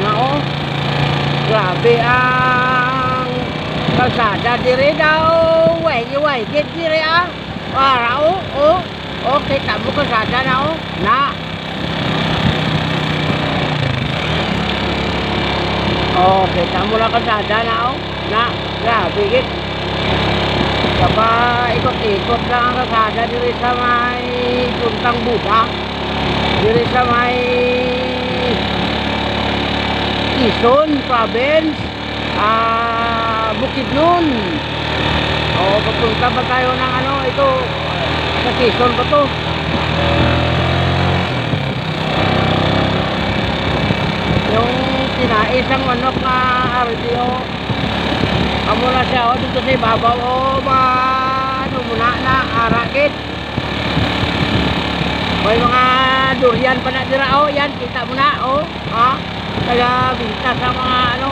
na oh. Grabe ang kalsada dire daw. Way, get dire ah. Para oh, oh. Oh, kita mo kalsada na oh. Na. Oh, kita mo na kalsada na oh. Na, grabe git. Kapa ikot-ikot lang ang kalsada dire sa may puntang Buda. Dire sa may Quezon Province, ah, Bukidnon. O, papunta pa tayo ng ano, ito, sa Quezon ba to? Yung tinais ang manok na RDO, amo na siya, o, dito sa ibabaw, o, ba, ano muna na, arakit. May mga durian pa na dira, o, yan, kita mo na, o, ha? Kaya binta sa mga ano,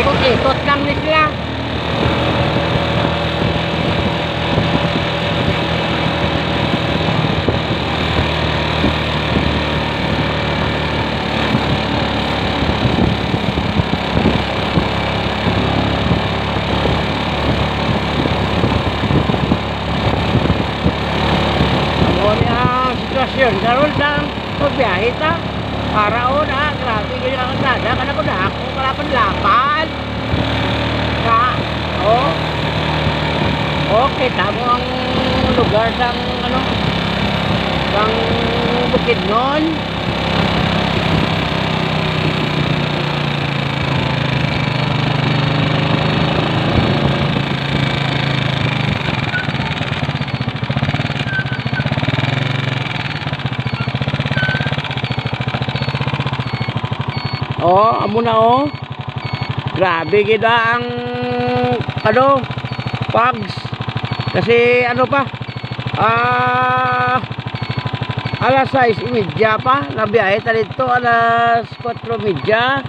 ikot-ikot lang ni sila. Ang sitwasyon, karon lang pagbiyahe ta. Para o na, grabe ganyan ang kalsada, kana ko na ako kalapan-lapan. Ka, o. Okay, tamo ang lugar sang ano, sang Bukidnon. Oh, amo na oh. Grabe gida ang ano, pags. Kasi ano pa? Ah alas 6:30 pa, nabiyahe ta dito alas 4:30.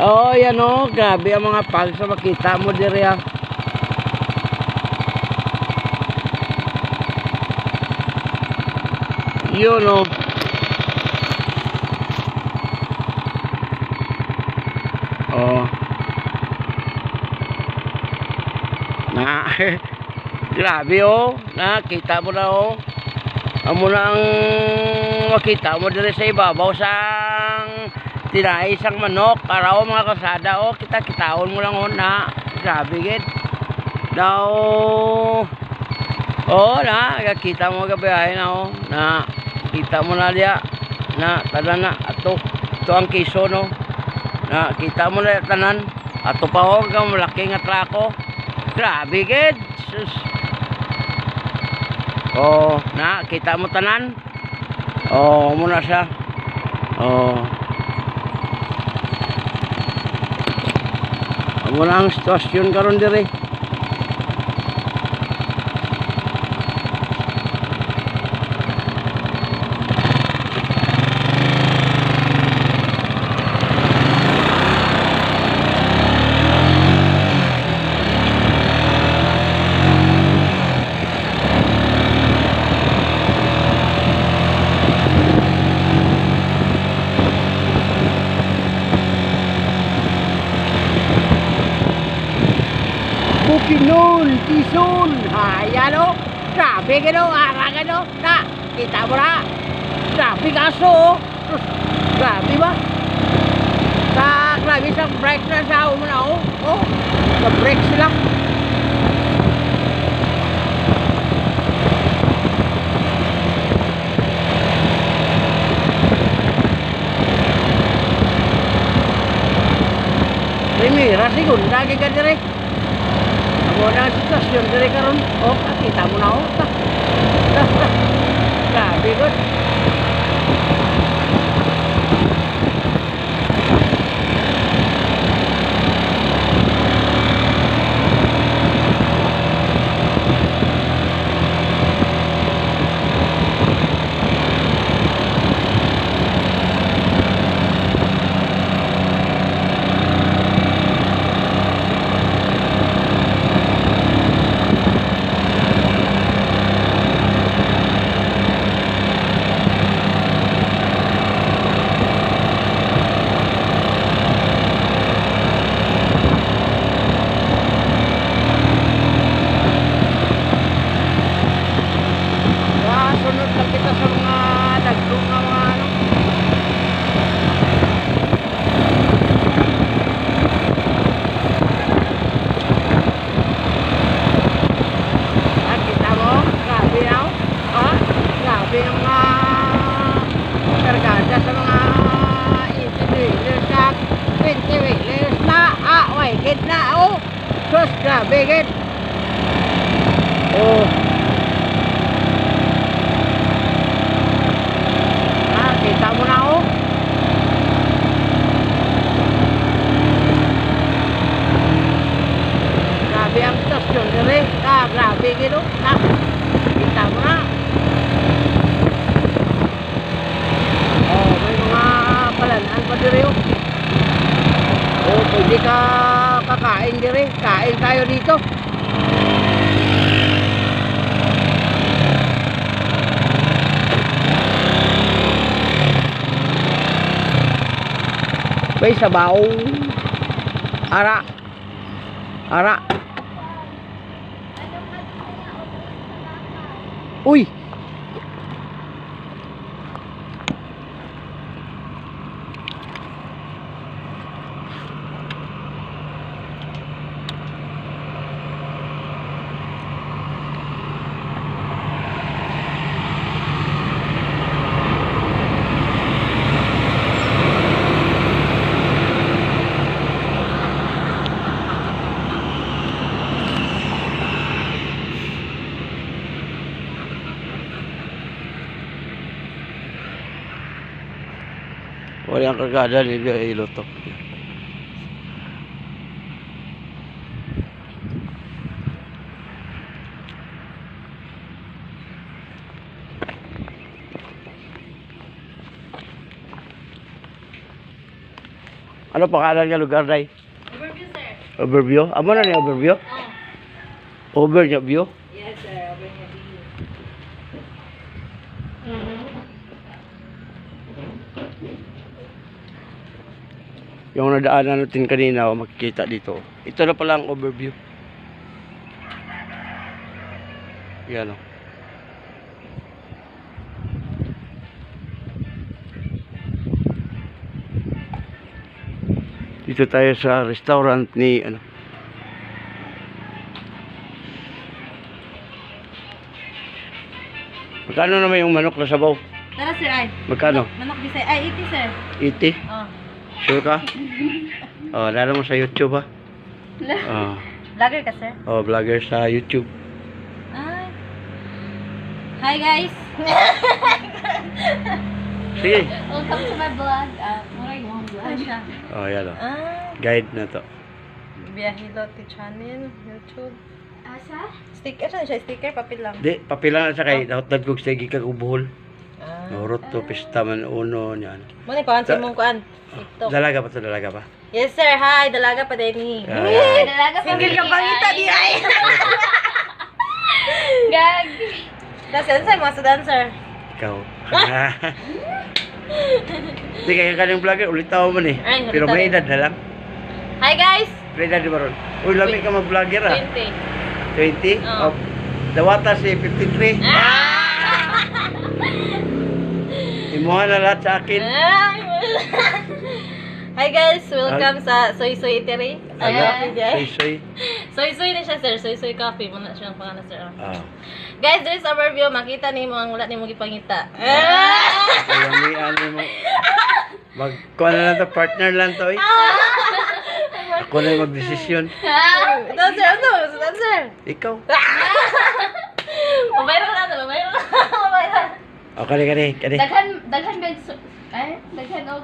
Oh, yan oh, grabe ang mga pags sa makita mo dire ah. Yun oh. Oh. Na grabe oh. Nakita mo na oh. Amo na ang makita mo dire sa ibabaw sang tinay isang manok. Para oh mga kasada oh. Kita kitaon mo lang oh na. Grabe gid daw oh na. Kita mo gabiyahe na oh na. Kita mo na diya. Na tanan na. Ato ito ang kiso no. Na kita mo na tanan. Ato pa ang malaki nga trako grabe gid sus. Oh na kita mo tanan? Oh mo na siya. Oh. Mo na ang sitwasyon karon dire Bukinon, Quezon. Ayan o. Grabe gano, arang ano. Na, kita mo na. Grabe kaso o. Sus, Grabe ba? Sa grabe sa brake na sa umuna o. Oh, sa brake sila. Primera, segunda, que ka dire. Ako na ang sitwasyon dire karon. Oh, kita mo na oh. Grabe ko. Pwede ka kakain dire. Kain tayo dito. May sabaw. Ara. Ara. Uy! Walang kagada ni Iloto. Ano pangalan nga lugar day? Overview, sir. Overview? Amo na ni overview? Oh. Over niya view? Yes, sir. Overview. Yung nadaanan natin kanina, oh, makikita dito. Ito na pala ang overview. Yan oh. Dito tayo sa restaurant ni ano. Magkano naman yung manok na sabaw? Tara, sir. Ay. Magkano? Manok bisay. Ay, iti, sir. 80? Oh. Sure ka? Oh, lalo mo sa YouTube ha? Oh, Vlogger ka, sir? oh, vlogger sa YouTube. Ay. Hi, guys. Sige. Welcome to my vlog. Ah, muray mo ang vlog. siya? Oh, yan oh. Ah, Guide na to. Biyahilote channel, YouTube. Asa? Sticker, ano siya? Sticker, papel lang. Di, papilang sa kay, dapat nagkog sa gikag ubuhol. Ah. Norot to, pista man uno, yan. Muna, kuhan sa Da- mong kuhan. TikTok. Dalaga pa to, dalaga pa. Yes, sir. Hi, dalaga pa din. Ah. Hey, dalaga pa. Single ka pangita di ay. Gag. Tapos yan, sir, mga sa dancer. Ikaw. Di kaya kanyang vlogger, ulit tao mo ni. Ay, Pero may edad na lang. Hi, guys. May edad di ba ron? Uy, lami ka mag-vlogger ah. 20. 20? Oo. Oh. Dawata si 53. Ah! Imuha na lahat sa akin. Hi guys, welcome sa Soy Soy Eatery. Ayan. soy-soy. Soy Soy na siya sir, Soy Soy Coffee mo na siya ang pangalan sir. Ah. Guys, this is our view. Makita ni mo ang wala ni mo gipangita. Ah! Kaya may ano mo. Mag, kuha na lang to, partner lang to eh. Ako na yung magdesisyon. Ito sir, ano? Ito sir. Ikaw. Mabayro na ito, mabayro na. Mabayro. O, kani, kani, kani. Daghan daghan bed ay daghan og